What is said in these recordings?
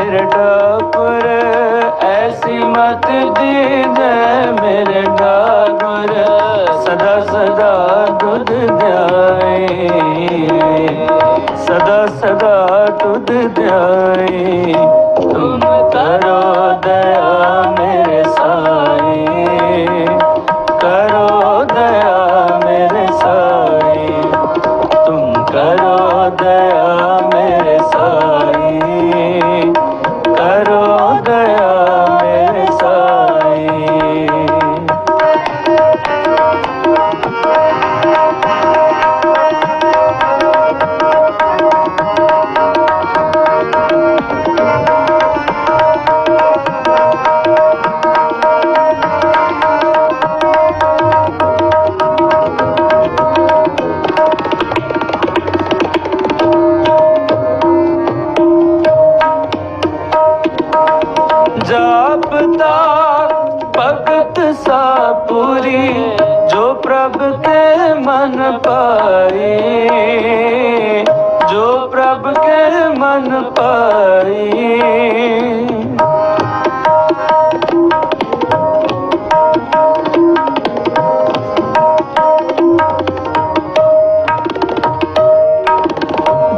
ਮੇਰੇ ਡਾਕਰ, ਐਸੀ ਮਤ ਦੀਦੇ ਮੇਰੇ ਡਾਕਰ। ਸਦਾ ਸਦਾ ਦੁੱਧ ਦਿਆਏ ਸਦਾ ਸਦਾ ਦੁੱਧ ਦਿਆਏ ਜਾਪਦਾ ਭਗਤ ਸਾ ਪੂਰੀ ਜੋ ਪ੍ਰਭ ਕੇ ਮਨ ਪਾਈ ਜੋ ਪ੍ਰਭ ਕੇ ਮਨ ਪਾਈ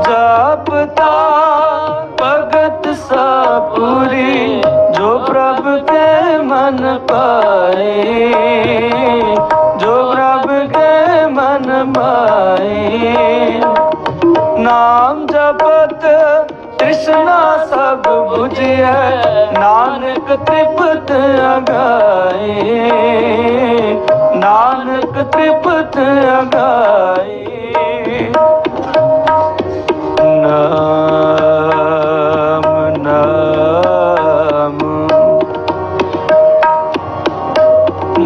ਜਾਪਤਾ ਭਗਤ ਸਾ ਪੂਰੀ ਜੋ ਪ੍ਰਭ ਕੇ ਮਨ ਪਾਏ, ਜੋ ਪ੍ਰਭ ਕੇ ਮਨ ਪਾਏ। ਨਾਮ ਜਪਤ ਤ੍ਰਿਸ਼ਨਾ ਸਭ 부ਝਿਐ ਨਾਨਕ ਤ੍ਰਿਪਤ ਅਗਾਏ। ਨਾਨਕ ਤ੍ਰਿਪਤ ਅਗਾਏ। ਨਾਮ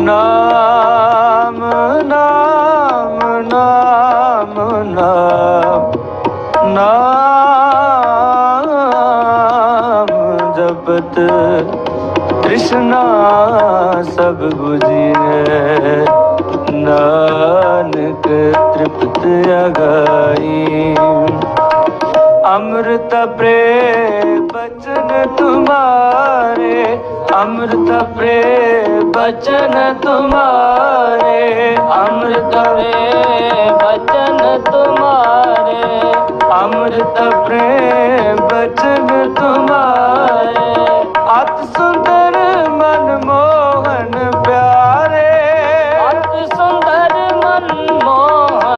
ਨਾਮ ਨਾਮ ਨਾਮ ਨਾਮ। ਨਾਮ ਜਪਤ ਕ੍ਰਿਸ਼ਨਾ ਸਭ ਬੁਝੀਐ। ਨਾਨਕ ਤ੍ਰਿਪਤ ਅਗਾਈ। ਅੰਮ੍ਰਿਤ ਪ੍ਰੇ ਬਚਨ ਤੁਮਾਰੇ। ਅੰਮ੍ਰਿਤ ਪ੍ਰੇ बचन तुम्हारे अमृत प्रेम बचन तुम्हारे अमृत प्रेम बचन तुम्हारे